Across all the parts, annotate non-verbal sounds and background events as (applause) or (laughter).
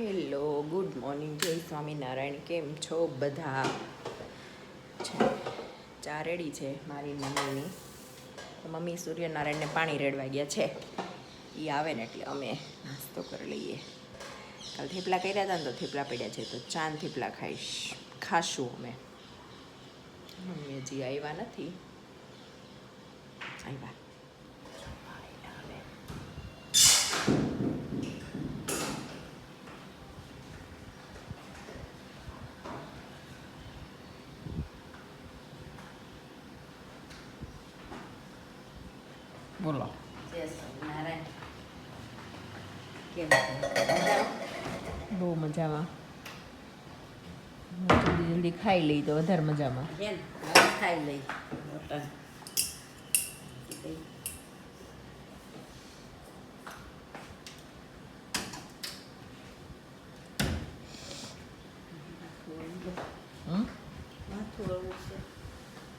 Hello, good morning. જય સ્વામિનારાયણ. કેમ છો બધા? ચા રેડી છે મારી મમ્મીની. મમ્મી સૂર્યનારાયણને પાણી રેડવા ગયા છે. એ આવે ને એટલે અમે નાસ્તો કરી લઈએ. કાલ થેપલા કર્યા હતા ને તો થેપલા પડ્યા છે, તો ચાંદ થેપલા ખાઈશ. ખાશું અમે. મમ્મી હજી આવ્યા નથી. આવ્યા આવે બોલો. બહુ મજામાં. જલ્દી જલ્દી ખાઈ લઈ તો વધારે મજામાં. ખાઈ લઈ.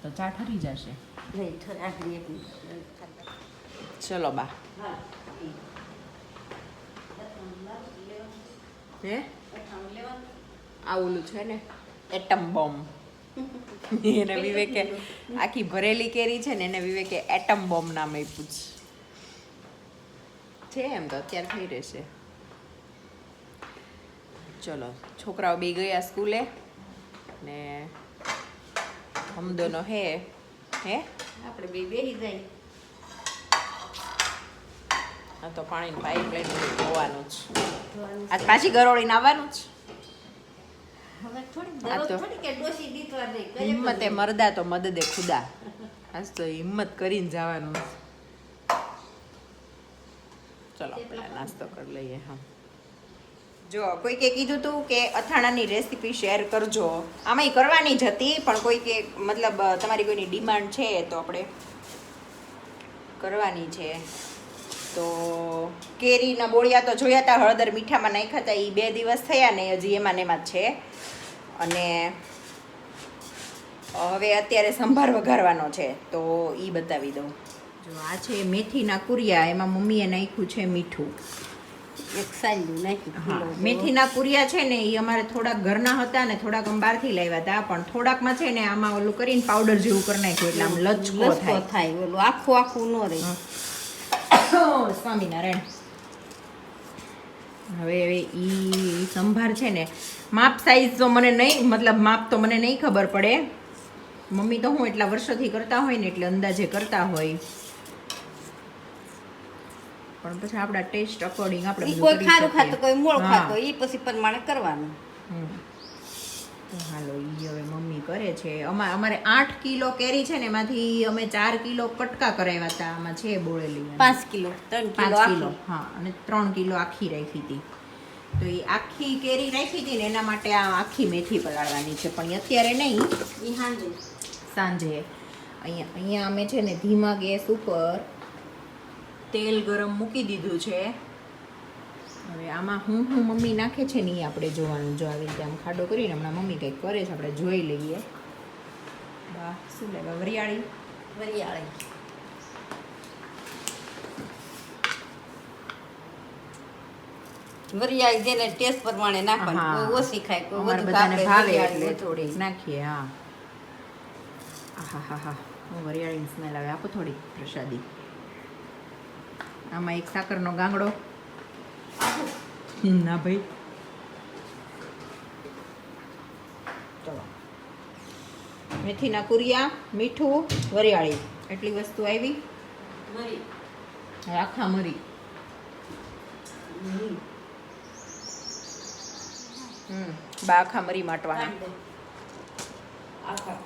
તો ચા ઠરી જશે. નહીં, મિનિટ. ચલો બા હા. આ ઓલું છે ને એટમ બોમ્બ એને વિવેકે આખી ભરેલી કેરી છે ને એને વિવેકે એટમ બોમ્બ નામ આપ્યું છે એમ તો અત્યારે થઈ રહેશે ચલો છોકરાઓ બે ગયા સ્કૂલે ને હમદોનો હે હે આપણે બે બેહી જાય આ તો પાણીની પાઇપ લઈને ધોવાનું જ. આ આજ પાછી ગરોળીને આવવાનું. કઈ હિંમતે મરદા તો મદદે ખુદા. આજ તો હિંમત કરીને જવાનું ચલો નાસ્તો કરી લઈએ હા. જો કોઈકે કીધું હતું કે અથાણાની રેસીપી શેર કરજો. આમાંય કરવાની જ હતી પણ કોઈકે મતલબ તમારી કોઈની ડિમાન્ડ છે તો આપણે કરવાની છે. તો કેરીના બોળિયા તો જોયા હતા હળદર મીઠામાં નાખ્યા હતા એ બે દિવસ થયા ને હજી એમાં ને એમાં છે. અને હવે અત્યારે સંભાર વઘારવાનો છે તો એ બતાવી દઉં. જો આ છે મેથીના કુરિયા એમાં મમ્મીએ નાખ્યું છે મીઠું. એક નાખ્યું જેવું. મેથીના કુરિયા છે ને એ અમારે થોડાક ઘરના હતા ને થોડાક અમે બહારથી લાવ્યા હતા પણ થોડાકમાં છે ને આમાં ઓલું કરીને પાવડર જેવું કરી નાખ્યું એટલે આમ લચકો થાય. ઓલું આખું આખું ન રહે. સ્વામિનારાયણ હવે હવે ઈ સંભાર છે ને માપ સાઈઝ તો મને નહીં મતલબ માપ તો મને નહીં ખબર પડે મમ્મી તો હું એટલા વર્ષોથી કરતા હોય ને એટલે અંદાજે કરતા હોય પણ પછી આપણા ટેસ્ટ અકોર્ડિંગ આપણે કોઈ ખારું. ખાતું કોઈ મોળ. ખાતો ઈ પછી પ્રમાણે કરવાનું. તો હાલો ઈ હવે મમ્મી કરે છે. અમારે અમારે આઠ કિલો કેરી છે ને એમાંથી અમે ચાર કિલો કટકા કરાવ્યા હતા. આમાં છે બોળેલી પાંચ કિલો ત્રણ પાંચ કિલો હા અને ત્રણ કિલો આખી રાખી હતી. તો એ આખી કેરી રાખી હતી ને એના માટે આ આખી મેથી પલાળવાની છે. પણ અત્યારે નહીં. એ હાંજે સાંજે. અહીંયા અહીંયા અમે છે ને ધીમા ગેસ ઉપર તેલ ગરમ મૂકી દીધું છે. હવે આમાં હું હું મમ્મી નાખે છે ને એ આપણે જોવાનું. જો આવી રીતે આમ ખાડો કરીને હમણાં મમ્મી કંઈક કરે છે આપણે જોઈ લઈએ. બા શું લેવા વરિયાળી? વરિયાળી. વરિયાળી જેને ટેસ્ટ પ્રમાણે નાખવાની. કોઈ ઓછી ખાય કોઈ વધુ ભાવે એટલે થોડી નાખીએ હા. હા હા હા હું વરિયાળીની સ્મેલ આવે. આપો થોડી પ્રસાદી. આમાં એક સાકરનો ગાંગડો. ના ભાઈ ચલો મેથીના કુરિયા મીઠું વરિયાળી એટલી વસ્તુ આવી મરી. આખા મરી હમ. હમ બા આખા મરી માટવાના આખા.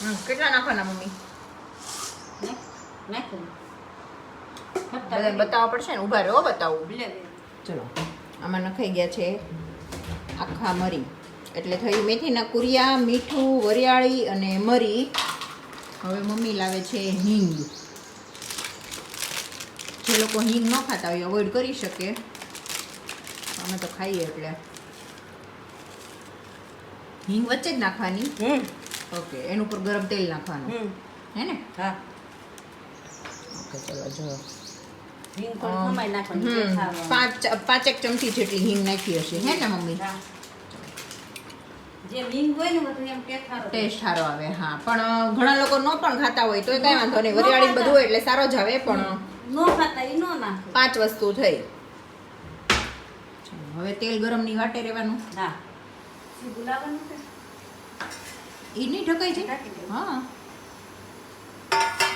હમ કેટલા નાખવાના મમ્મી નાખ. બધાને બતાવવા પડશે ને? ઊભા રહો બતાવું. ચલો. આમાં નખાઈ ગયા છે આખા મરી. એટલે થઈ મેથીના કુરિયા મીઠું વરિયાળી અને મરી. હવે મમ્મી લાવે છે હિંગ. જે લોકો હિંગ ન ખાતા હોય અવોઇડ કરી શકે. અમે તો ખાઈએ એટલે. હિંગ વચ્ચે જ નાખવાની? ઓકે એનું ઉપર ગરમ તેલ નાખવાનું. હે ને? હા. ઓકે ચલો જો હિંગ નાખવાની પાંચ પાંચેક ચમચી જેટલી હિંગ નાખી હશે હે ને મમ્મી? જે હિંગ હોય ને બધું એમ ટેસ્ટ ટેસ્ટ સારો આવે હા. પણ ઘણા લોકો નો પણ ખાતા હોય તોય કઈ વાંધો નહીં. વરિયાળી બધું હોય એટલે સારો જ આવે પણ નો ખાતા ઈ નો નાખે. પાંચ વસ્તુ થઈ. હવે તેલ ગરમની વાટે રહેવાનું. હા. ગુલાબનું છે? નહીં ઢકાય છે. હા.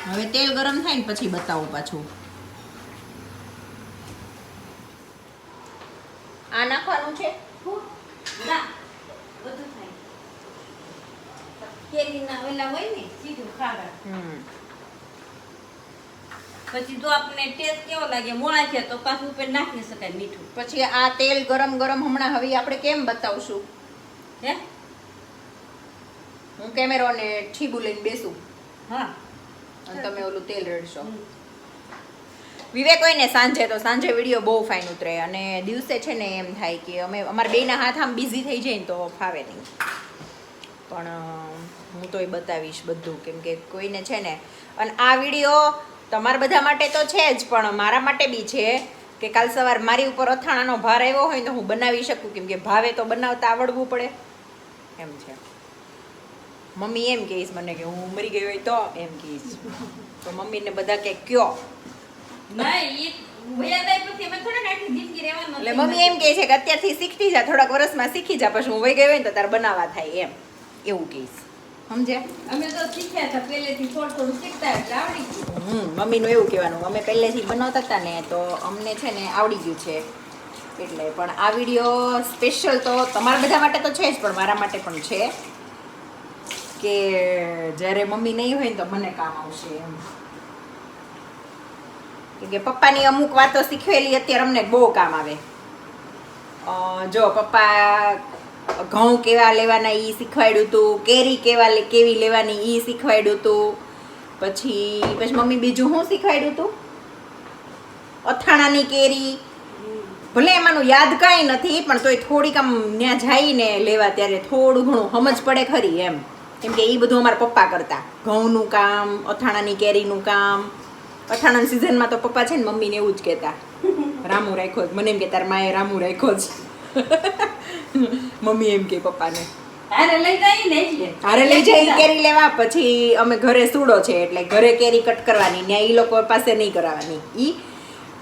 હવે તેલ ગરમ થાય ને પછી બતાવું પાછું આ નાખવાનું છે ફૂટ. ના બધું થાય કેરીના ઓલા હોય ને સીધું ખાવા પછી તો આપણે ટેસ્ટ કેવો લાગે મોળા છે તો પાછું ઉપર નાખી શકાય મીઠું. પછી આ તેલ ગરમ ગરમ હમણાં હવે આપણે કેમ બતાવશું? હે? હું કેમેરો ને ઠીબુ લઈને બેસું. હા. અને તમે ઓલું તેલ રેડશો. વિવેક હોય ને સાંજે તો સાંજે વીડિયો બહુ ફાઇન ઉતરે. અને દિવસે છે ને એમ થાય કે અમે અમારા બેના હાથ આમ બિઝી થઈ જાય ને તો ફાવે નહીં. પણ હું તો એ બતાવીશ બધું કેમ કે કોઈને છે ને અને આ વીડિયો તમારા બધા માટે તો છે જ પણ મારા માટે બી છે કે કાલ સવાર મારી ઉપર અથાણાનો ભાર આવ્યો હોય તો હું બનાવી શકું કેમ કે ભાવે તો બનાવતા આવડવું પડે. એમ છે. મમ્મી એમ કહીશ મને કે હું ઉમરી ગઈ હોય તો એમ કહીશ તો મમ્મીને બધા કે કયો? એટલે મમ્મી એમ કહે છે કે અત્યારથી શીખતી જા થોડાક વર્ષમાં શીખી જા પછી હું વહી ગઈ હોય ને તો તારે બનાવવા થાય એમ. એવું કહીશ સમજ્યા? અમે તો શીખ્યા હતા પહેલેથી થોડું થોડું શીખતા એટલે આવડી ગયું. હમ મમ્મીનું એવું કહેવાનું. અમે પહેલેથી બનાવતા હતા ને તો અમને છે ને આવડી ગયું છે. એટલે પણ આ વીડિયો સ્પેશિયલ તો તમારા બધા માટે તો છે જ પણ મારા માટે પણ છે. કે જ્યારે મમ્મી નહીં હોય ને તો મને કામ આવશે એમ. કે પપ્પાની અમુક વાતો શીખવેલી અત્યારે અમને બહુ કામ આવે. જો પપ્પા ઘઉં કેવા લેવાના એ શીખવાડ્યું હતું કેરી કેવા કેવી લેવાની એ શીખવાડ્યું હતું પછી પછી મમ્મી બીજું શું શીખવાડ્યું હતું અથાણાની કેરી. ભલે એમાંનું યાદ કાંઈ નથી, પણ તોય થોડીક આમ ત્યાં જઈને લેવા ત્યારે થોડું ઘણું સમજ પડે ખરી એમ. કેમ કે એ બધું અમારા પપ્પા કરતા. ઘઉંનું કામ, અથાણાની કેરીનું કામ. અથાણાની સિઝનમાં તો પપ્પા છે ને મમ્મીને એવું જ કહેતા. રામુ રાખ્યો જ. મને એમ કે તાર માએ રામુ રાખ્યો જ (laughs) મમ્મી એમ કે પપ્પાને હારે લઈ જાય કેરી લેવા પછી અમે ઘરે સૂડો છે એટલે ઘરે કેરી કટ કરવાની ને એ લોકો પાસે નહીં કરાવવાની ઈ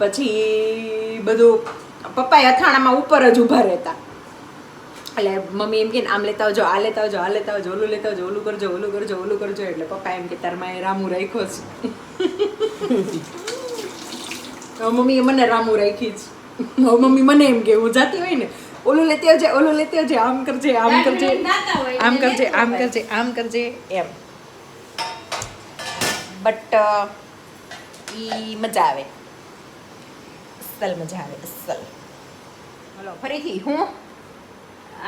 પછી બધું પપ્પાએ અથાણામાં ઉપર જ ઊભા રહેતા. એટલે મમ્મી એમ કે આમ લેતા આવજો આ લેતા આવજો આ લેતા આવજો ઓલું લેતા આવજો ઓલું કરજો ઓલું કરજો ઓલું કરજો. એટલે પપ્પા એમ કે તારમાં એ રામુ રાખ્યો છે. (laughs) હવે મમ્મીએ મને રામુ રાખી જ મમ્મી મને એમ કે હું જાતી હોય ને ઓલું લેતી આવજે ઓલું લેતી આવજે આમ કરજે આમ કરજે. આમ કરજે આમ કરજે આમ કરજે એમ. બટ ઈ મજા આવે. અસલ મજા આવે અસલ. હલો ફરીથી હું?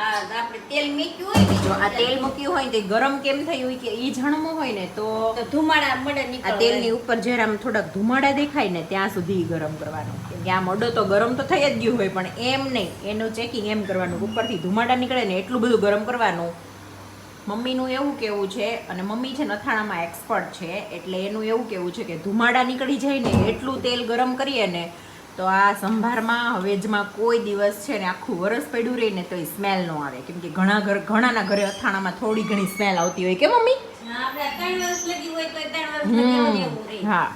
આપણે તેલ મૂક્યું હોય જો આ તેલ મૂક્યું હોય તે ગરમ કેમ થયું હોય કે એ જણમું હોય ને તો તો ધુમાડા મળે આ તેલની ઉપર જ્યારે આમ થોડાક ધુમાડા દેખાય ને ત્યાં સુધી ગરમ કરવાનું. આમ અડો તો ગરમ તો થઈ જ ગયું હોય પણ એમ નહીં. એનું ચેકિંગ એમ કરવાનું ઉપરથી ધુમાડા નીકળે ને એટલું બધું ગરમ કરવાનું. મમ્મીનું એવું કેવું છે અને મમ્મી છે નથાણામાં એક્સપર્ટ છે એટલે એનું એવું કેવું છે કે ધુમાડા નીકળી જાય ને એટલું તેલ ગરમ કરીએ ને તો આ સંભારમાં હવેજમાં કોઈ દિવસ છે ને આખું વરસ પડ્યું રહે ને તો એ સ્મેલ ન આવે. કેમ કે ઘણા ઘર ઘણાના ઘરે અથાણામાં થોડી ઘણી સ્મેલ આવતી હોય કે મમ્મી. હા.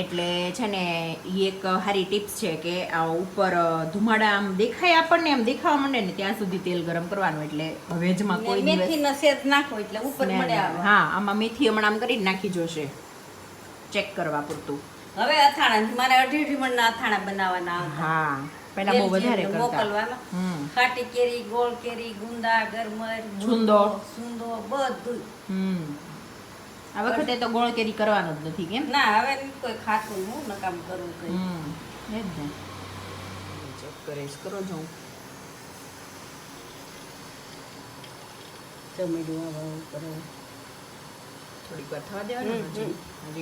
એટલે છે ને એ એક સારી ટિપ્સ છે કે આ ઉપર ધુમાડા આમ દેખાય આપણને એમ દેખાવા માંડે ને ત્યાં સુધી તેલ ગરમ કરવાનું. એટલે હવેજમાં કોઈ મેથીનો સેજ નાખો એટલે ઉપર મળે. હા આમાં મેથી હમણાં આમ કરીને નાખી જોશે. ચેક કરવા પૂરતું. હવે અથાણા મારે અઢી અઢી મણના અથાણા બનાવવાના હા પહેલા બહુ વધારે કરતા. મોકલવામાં ખાટી કેરી ગોળ કેરી ગુંદા ગરમર છુંદો. છુંદો બધું હમ. આ વખતે તો ગોળ કેરી કરવાનો જ નથી કેમ? ના હવે કોઈ ખાતું હું નકામ કરવું કઈ. એ જ ને. ચેક કરીશ કરો જો ટમેટું આવા ઉપર હવે. થોડીક વાર થવા દેવાનું હજી.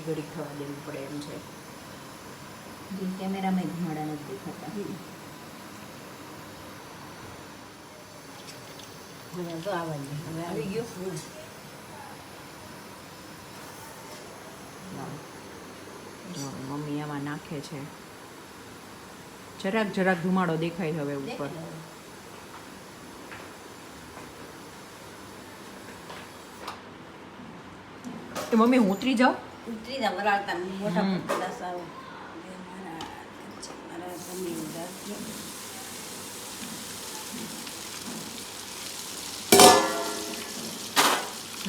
ઘડીક થવા દેવું પડે એમ છે. કેમેરામાં ધુમાડા નથી દેખાતા. હવે તો આવવા દે. હવે આવી ગયું? મમ્મી આમાં નાખે છે. જરાક જરાક ધુમાડો દેખાય હવે ઉપર. મમ્મી હું ઉતરી જાઉં? ઉતરી જા વરાળતા મોટા હમ. સાવ.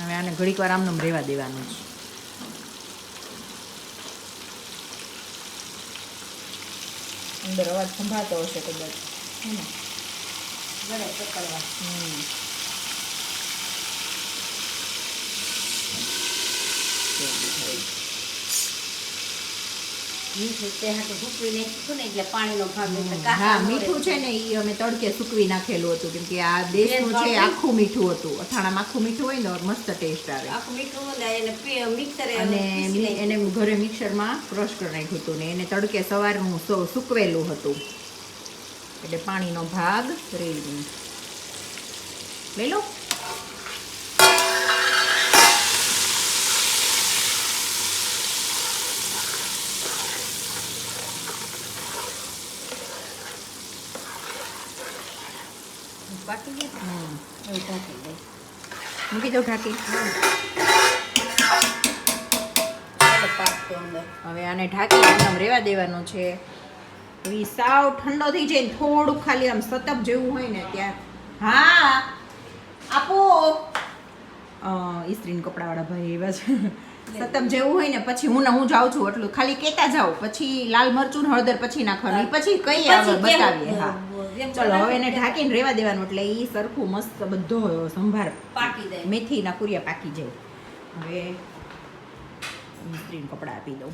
હવે આને ઘડીક વાર આમનું રહેવા દેવાનું છે. અંદર અવાજ સંભાળતો હશે કદાચ હે ને? વળે પકડવા હમ. મીઠું તે હાટું સૂકવીને નાખ્યું ને એટલે પાણીનો ભાગ એટલે હા મીઠું છે ને એ અમે તડકે સૂકવી નાખેલું હતું કેમ કે આ દેશનું છે આખું મીઠું હતું. અથાણામાં આખું મીઠું હોય ને મસ્ત ટેસ્ટ આવે. આખું મીઠું ને એને પી- અને. એને ઘરે મિક્સરમાં ક્રશ કરી નાખ્યું હતું ને એને તડકે સવારનું નું સૂકવેલું હતું. એટલે પાણીનો ભાગ રહી નહીં લઈ લો પાકી ગઈ હા. એવું પાકી ગઈ. મૂકી દો ઢાંકી. હવે આને ઢાંકી આમ રહેવા દેવાનું છે. ઈ સાવ ઠંડો થઈ જાય ને થોડુંક ખાલી આમ સતપ જેવું હોય ને ત્યાં. હા આપો. ઇસ્ત્રીન કપડાવાળા ભાઈ એવા છે. સતપ જેવું હોય ને પછી હું ને હું જાઉં છું એટલું. ખાલી કેતા જાઉં પછી લાલ મરચું ને હળદર પછી નાખવાનું. પછી કઈ બતાવીએ. હા. ચલો હવે એને ઢાંકીને રહેવા દેવાનું એટલે એ સરખું મસ્ત બધો સંભાર પાકી જાય. મેથીના કુરિયા પાકી જાય હવે સ્ત્રીને કપડાં આપી દઉં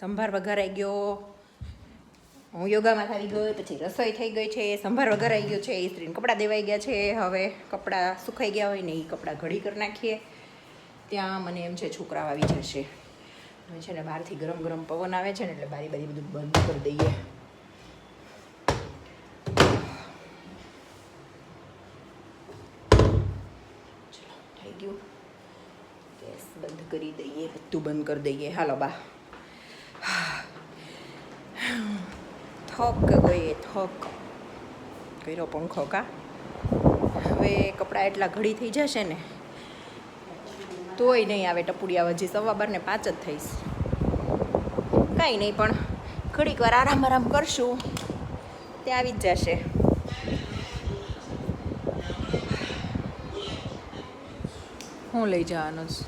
સંભાર વઘારાઈ ગયો. હું યોગામાં આવી ગયો પછી રસોઈ થઈ ગઈ છે, સંભાર વઘારાઈ ગયો છે સ્ત્રીને કપડાં દેવાઈ ગયા છે. હવે કપડાં સુકાઈ ગયા હોય ને એ કપડાં ઘડી કરી નાખીએ. ત્યાં મને એમ છે છોકરાઓ આવી જશે. છે ને બહારથી ગરમ ગરમ પવન આવે છે ને એટલે બારી બારી બધું બંધ કરી દઈએ. ગયું. ગેસ બંધ કરી દઈએ, બધું બંધ કરી દઈએ. હાલો, બા. થોક ગઈએ થોક કર્યો પંખો કા હવે કપડાં એટલા ઘડી થઈ જશે ને તોય નહીં આવે ટપુડિયા હજી સવા બાર ને પાંચ જ થઈશ. કાંઈ નહીં પણ ઘડીક વાર આરામ આરામ કરશું. તે આવી જ જશે. હું લઈ જવાનું છે.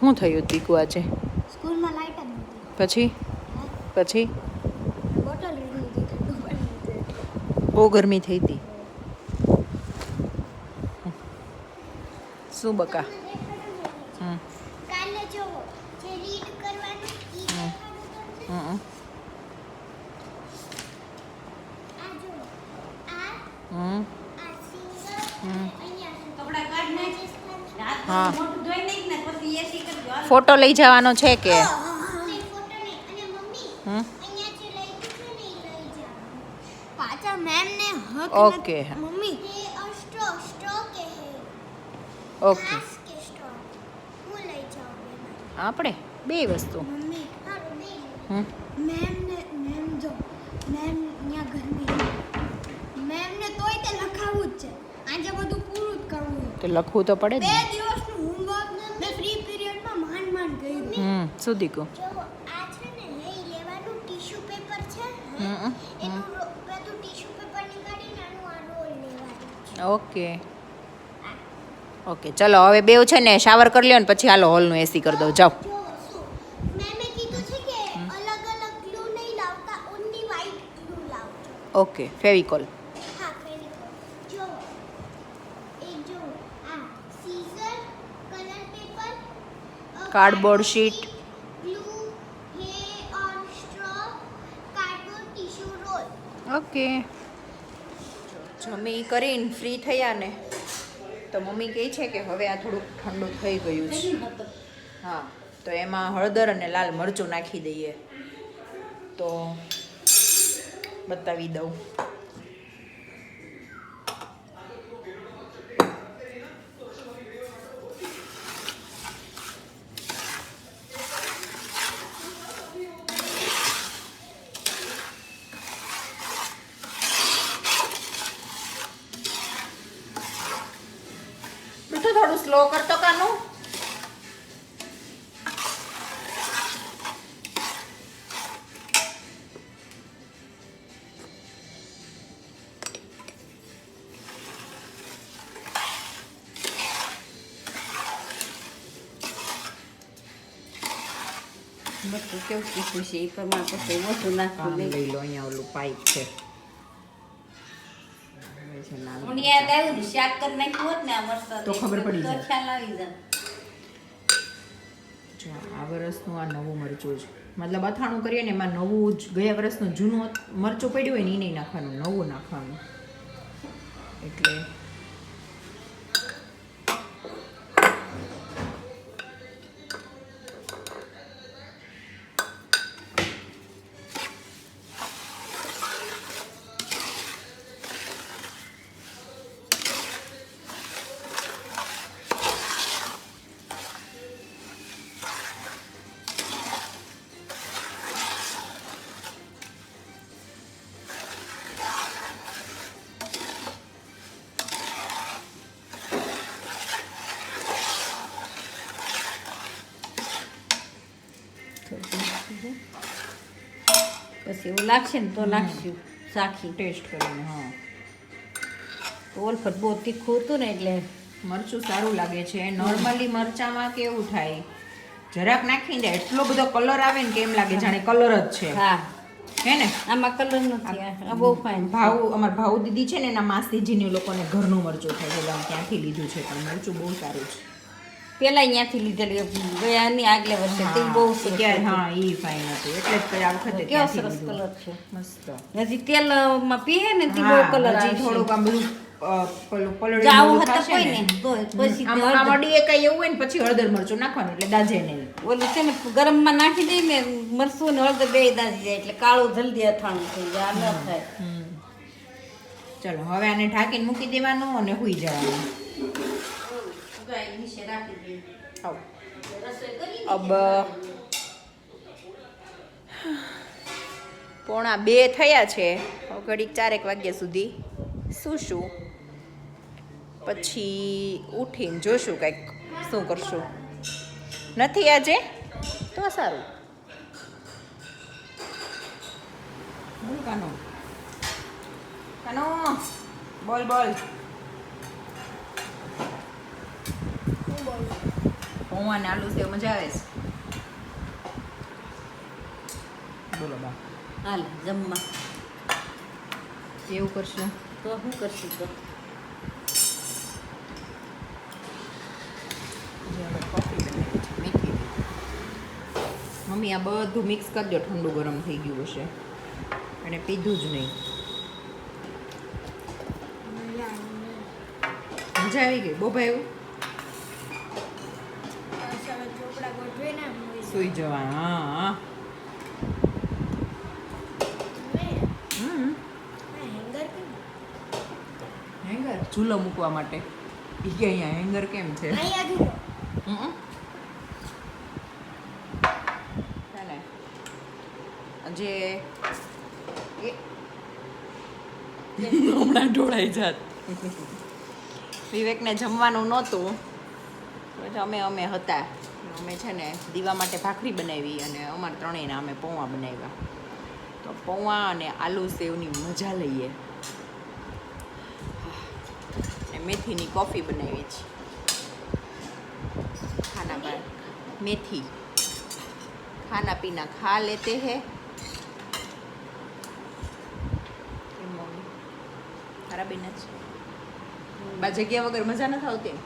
શું થયું દીકુ આજે? સ્કૂલમાં લાઈટ જ પછી? પછી. બહુ ગરમી થઈ હતી. શું બકા? ફોટો લઈ જવાનો છે રીડ કરવાનું ઈ હમ. દેખાડું તમને. હમ આ જુઓ આ હમ આ સિંગર હમ. અહીંયા કપડાં કાઢ નાખ. રાજસ્થાન છે. હાથ હા. મોઢું ધોઈ નાખ ને પછી એસી કરજો હાલો. ફોટો લઈ જવાનો છે કે તે ફોટો નહીં અને મમ્મી હમ અહીંયા જે લખ્યું છે ને ઈ લઈ જાઓ પાછા મેમ ને હક ઓકે. મમ્મી સ્ટ્રો સ્ટ્રો કે હે ઓકે કે સ્ટ્રો હું લઈ જાઉં આપણે? બે વસ્તુ. મમ્મી હમ મેમ ને મેમ જો મેમ ન્યા ગરમી મેમ ને તોય તે લખાવું જ છે આજે બધું પૂરું જ કરવું તો લખવું તો પડે બે દિવસનું હોમવર્ક મે ફ્રી પીરિયડમાં માંડ માંડ કર્યું. હમ સુધી કો જો આ છે ને એ લેવાનું ટીશ્યુ પેપર છે. હમ, ઓકે. ઓકે ચલો હવે બેવ છે ને શાવર કરી લ્યો ને પછી હાલો હોલનું એસી કરી દઉં. જાઓ. Okay Fevicol cardboard roll. Okay. જમી કરીને ફ્રી થયા ને તો મમ્મી કહે છે કે હવે આ થોડુંક ઠંડુ થઈ ગયું છે. હા તો એમાં હળદર અને લાલ મરચું નાખી દઈએ. તો બતાવી દઉં. બેઠું થોડું સ્લો કરતો કાનું બધું કેવું કીધું છે એ પ્રમાણે પછી ઓછું નાખવું કામ નહીં લઈ લો અહીંયા ઓલું પાઇપ છે હવે છે નાનું મને યાદ આવ્યું ને, શાક કરી નાખ્યું હોત ને આ વરસાદ તો ખબર પડી જાય. ખ્યાલ આવી જાય. આ વર્ષનું આ નવું મરચું છે મતલબ અથાણું કરીએ ને એમાં નવું જ ગયા વર્ષનું જૂનું મરચું પડ્યું હોય ને એ નહીં નાખવાનું નવું નાખવાનું. એટલે એવું લાગશે ને તો લાગશું. સાખી. ટેસ્ટ કરીને હા. ઓલફટ બહુ તીખું હતું ને એટલે મરચું સારું લાગે છે. નોર્મલી મરચામાં કેવું થાય? જરાક નાખીને એટલો બધો કલર આવે ને કે એમ લાગે જાણે કલર જ છે. હા. હે ને? આમાં કલર નથી બહુ ફાઇન ભાવ અમાર ભાવ દીદી છે ને એના માસીજીની લોકોને ઘરનું મરચું થાય છે. ત્યાંથી લીધું છે પણ મરચું બહુ સારું છે. પેલા અહીંયાથી લીધેલી ગયાની આગલે વર્ષે તે બહુ સરસ. હા એ ફાઈન હતું. એટલે જ પછી આ વખતે કેવો સરસ કલર છે. મસ્ત. હજી તેલમાં પીએ ને તે બહુ કલર છે થોડુંક આમ પેલું પલળેલું જાવું હતા કોઈ ને. ને તો પછી આમ તે આમ હળદર- એવું હોય ને પછી હળદર મરચું નાખવાનું એટલે દાજે નહીં ઓલું છે ને ગરમમાં નાખી દઈ ને મરસું ને હળદર બે દાજી જાય એટલે કાળું જલ્દી અથાણું થઈ જાય આ ન થાય. ચલો હવે આને ઢાંકીને મૂકી દેવાનું અને હુઈ જવાનું. અબ. પોણા બે થયા છે. ઘડીક ચારેક વાગ્યા સુધી. શું શું? પછી ઉઠીને જોશું કંઈક શું કરશું. નથી આજે? તો સારું. કાનો. કાનો બોલ બોલ. પૌવા ને આલુ સેવ મજા આવે છે. બોલો બા. હાલ જમવા. એવું કરશું. તો શું કરશું તો? કોફી મીઠી. મમ્મી આ બધું મિક્સ કરજો ઠંડુ ગરમ થઈ ગયું હશે. અને પીધું જ નહીં. મજા આવી ગઈ. બહુ ભાઈ સુઈ જવા હા હેંગર ચૂલો મૂકવા માટે. એ અહીંયા હેંગર કેમ છે. જે હમણાં ઢોળાઈ જાત. વિવેકને જમવાનું નહોતું. અમે અમે હતા. અમે છે ને દીવા માટે ભાખરી બનાવી અને અમારે ત્રણેયના અમે પૌવા બનાવ્યા તો પૌવા અને આલુ સેવની મજા લઈએ ને મેથીની કોફી બનાવી છે खाना बन मेथी खाना पीना खा लेते हैं કેમ મમ્મી ખરાબ જ બા જગ્યા વગર મજા નથી આવતી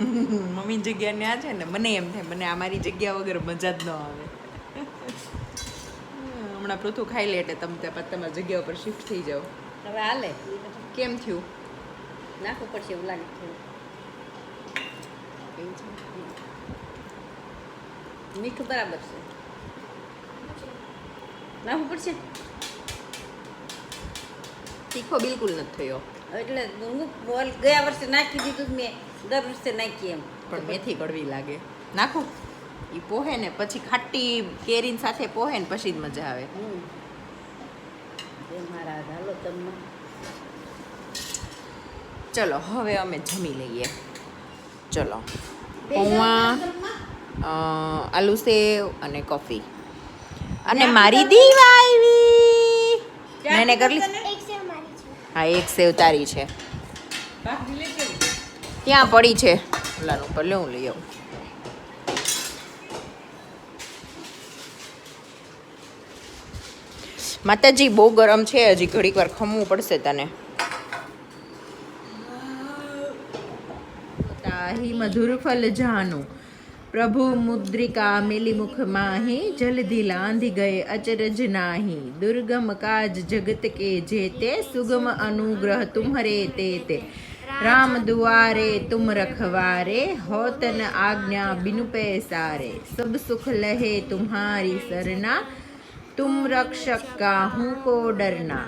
(laughs) મમ્મી જગ્યા આ છે ને મને એમ થાય મને અમારી જગ્યા વગર મજા જ ન આવે. (laughs) હમણાં પૃથુ ખાઈ લે એટલે તમે ત્યાં તમારી જગ્યા ઉપર શિફ્ટ થઈ જાઓ. હવે હાલે. કેમ થયું? નાખવું પડશે એવું લાગે થોડું મીઠું બરાબર છે. નાખવું પડશે? તીખો બિલકુલ નથી થયો. એટલે હું બોલ ગયા વર્ષે નાખી દીધું મેં દર વર્ષે નાખી એમ. પણ મેથી કડવી લાગે. નાખું. એ પોહે ને પછી ખાટી કેરીન સાથે પોહે ને પછી જ મજા આવે. મારા હાલો તમને. ચલો હવે અમે જમી લઈએ. ચલો. પૌવા આલુ સેવ અને કોફી. અને મારી દીવા આવી. મેને કરી લીધી? એક સેવ મારી છે હા એક સેવ તારી છે. ત્યાં પડી છે? ઓલાનું ઉપર લે હું લઈ આવું. માતાજી બહુ ગરમ છે હજી ઘડીક વાર ખમવું પડશે તને. તાહી મધુર ફલ જાનું. પ્રભુ મુદ્રિકા મેલી મુખ માહી જલધિ લાંધી ગયે અચરજ નાહી. દુર્ગમ કાજ જગત કે જે તે, સુગમ અનુગ્રહ તુમરે તે તે. રામ દુઆરે તુમ રખવારે, હોતન આજ્ઞા બિનુ પૈસારે. સબ સુખ લહે તુમ્હારી સરના તુમ રક્ષક કા હું કો ડરના.